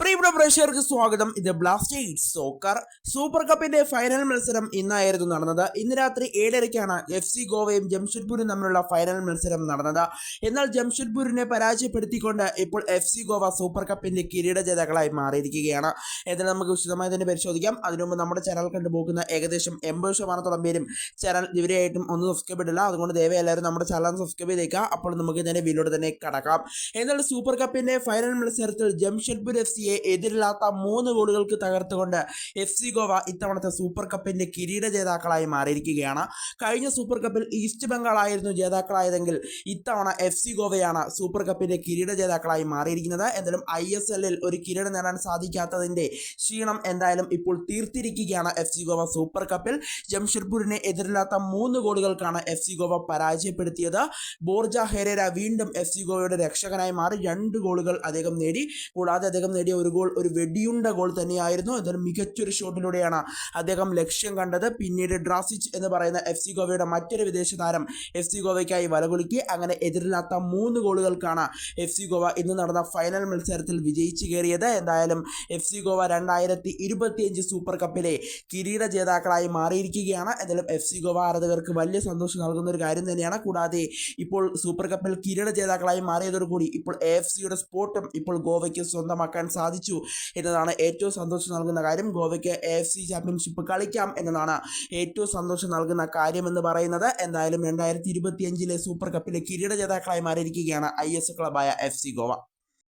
പ്രിയപ്പെട്ട പ്രേക്ഷകർക്ക് സ്വാഗതം. ഇത് ബ്ലാസ്റ്റേഴ്സ് സോക്കർ സൂപ്പർ കപ്പിന്റെ ഫൈനൽ മത്സരം ഇന്നായിരുന്നു നടന്നത്. ഇന്ന് രാത്രി ഏഴരയ്ക്കാണ് എഫ് സി ഗോവയും ജംഷഡ്പൂരും തമ്മിലുള്ള ഫൈനൽ മത്സരം നടന്നത്. എന്നാൽ ജംഷഡ്പൂരിനെ പരാജയപ്പെടുത്തിക്കൊണ്ട് ഇപ്പോൾ എഫ് സി ഗോവ സൂപ്പർ കപ്പിന്റെ കിരീട ജേതാക്കളായി മാറിയിരിക്കുകയാണ്. എന്നാൽ നമുക്ക് വിശദമായി തന്നെ പരിശോധിക്കാം. അതിനുമുമ്പ് നമ്മുടെ ചാനൽ കണ്ടുപോകുന്ന ഏകദേശം എൺപത് ശതമാനത്തോളം പേരും ചാനൽ ഇവരെയായിട്ടും ഒന്ന് സബ്സ്ക്രൈബ് ഇടില്ല അതുകൊണ്ട് ദയവായി എല്ലാവരും നമ്മുടെ ചാനൽ സബ്സ്ക്രൈബ് ചെയ്തേക്കാം അപ്പോൾ നമുക്ക് തന്നെ വീഡിയോട് തന്നെ കടക്കാം. എന്നാൽ സൂപ്പർ കപ്പിന്റെ ഫൈനൽ മത്സരത്തിൽ ജംഷഡ്പൂർ എഫ് സിയെ എതിരില്ലാത്ത മൂന്ന് ഗോളുകൾക്ക് തകർത്തുകൊണ്ട് എഫ് സി ഗോവ ഇത്തവണത്തെ സൂപ്പർ കപ്പിന്റെ കിരീട ജേതാക്കളായി മാറിയിരിക്കുകയാണ്. കഴിഞ്ഞ സൂപ്പർ കപ്പിൽ ഈസ്റ്റ് ബംഗാൾ ആയിരുന്നു ജേതാക്കളായതെങ്കിൽ ഇത്തവണ എഫ് സി ഗോവയാണ് സൂപ്പർ കപ്പിന്റെ കിരീട ജേതാക്കളായി മാറിയിരിക്കുന്നത്. എന്തായാലും ഐ എസ് എല്ലിൽ ഒരു കിരീടം നേടാൻ സാധിക്കാത്തതിന്റെ ക്ഷീണം എന്തായാലും ഇപ്പോൾ തീർത്തിരിക്കുകയാണ് എഫ് സി ഗോവ സൂപ്പർ കപ്പിൽ ജംഷഡ്പൂരിനെ എതിരില്ലാത്ത മൂന്ന് ഗോളുകൾക്കാണ് എഫ് സി ഗോവ പരാജയപ്പെടുത്തിയത്. ബോർജ ഹെരേര വീണ്ടും എഫ് സി ഗോവയുടെ രക്ഷകനായി മാറി. രണ്ട് ഗോളുകൾ അദ്ദേഹം നേടി. കൂടാതെ അദ്ദേഹം നേടിയ ഒരു ഗോൾ ഒരു വെടിയുണ്ട ഗോൾ തന്നെയായിരുന്നു. അതൊരു മികച്ചൊരു ഷോട്ടിലൂടെയാണ് അദ്ദേഹം ലക്ഷ്യം കണ്ടത്. പിന്നീട് ഡ്രാസിച്ച് എന്ന് പറയുന്ന എഫ് സി ഗോവയുടെ മറ്റൊരു വിദേശ താരം എഫ് സി ഗോവയ്ക്കായി വലകുലുക്കി. അങ്ങനെ എതിരില്ലാത്ത മൂന്ന് ഗോളുകൾക്കാണ് എഫ് സി ഗോവ ഇന്ന് നടന്ന ഫൈനൽ മത്സരത്തിൽ വിജയിച്ചു കയറിയത്. എന്തായാലും എഫ് സി ഗോവ രണ്ടായിരത്തി ഇരുപത്തിയഞ്ച് സൂപ്പർ കപ്പിലെ കിരീട ജേതാക്കളായി മാറിയിരിക്കുകയാണ്. എന്തായാലും എഫ് സി ഗോവ ആരാധകർക്ക് വലിയ സന്തോഷം നൽകുന്ന ഒരു കാര്യം തന്നെയാണ്. കൂടാതെ ഇപ്പോൾ സൂപ്പർ കപ്പിൽ കിരീട ജേതാക്കളായി മാറിയതോടുകൂടി ഇപ്പോൾ എഫ് സിയുടെ സ്പോട്ടും ഇപ്പോൾ ഗോവയ്ക്ക് സ്വന്തമാക്കാൻ സാധിച്ചു എന്നതാണ് ഏറ്റവും സന്തോഷം നൽകുന്ന കാര്യം. ഗോവയ്ക്ക് എ എഫ് സി ചാമ്പ്യൻഷിപ്പ് കളിക്കാം എന്നതാണ് ഏറ്റവും സന്തോഷം നൽകുന്ന കാര്യമെന്ന് പറയുന്നത്. എന്തായാലും രണ്ടായിരത്തി ഇരുപത്തിയഞ്ചിലെ സൂപ്പർ കപ്പിലെ കിരീട ജേതാക്കളായി മാറിയിരിക്കുകയാണ് ഐ എസ് ക്ലബായ എഫ് സി ഗോവ.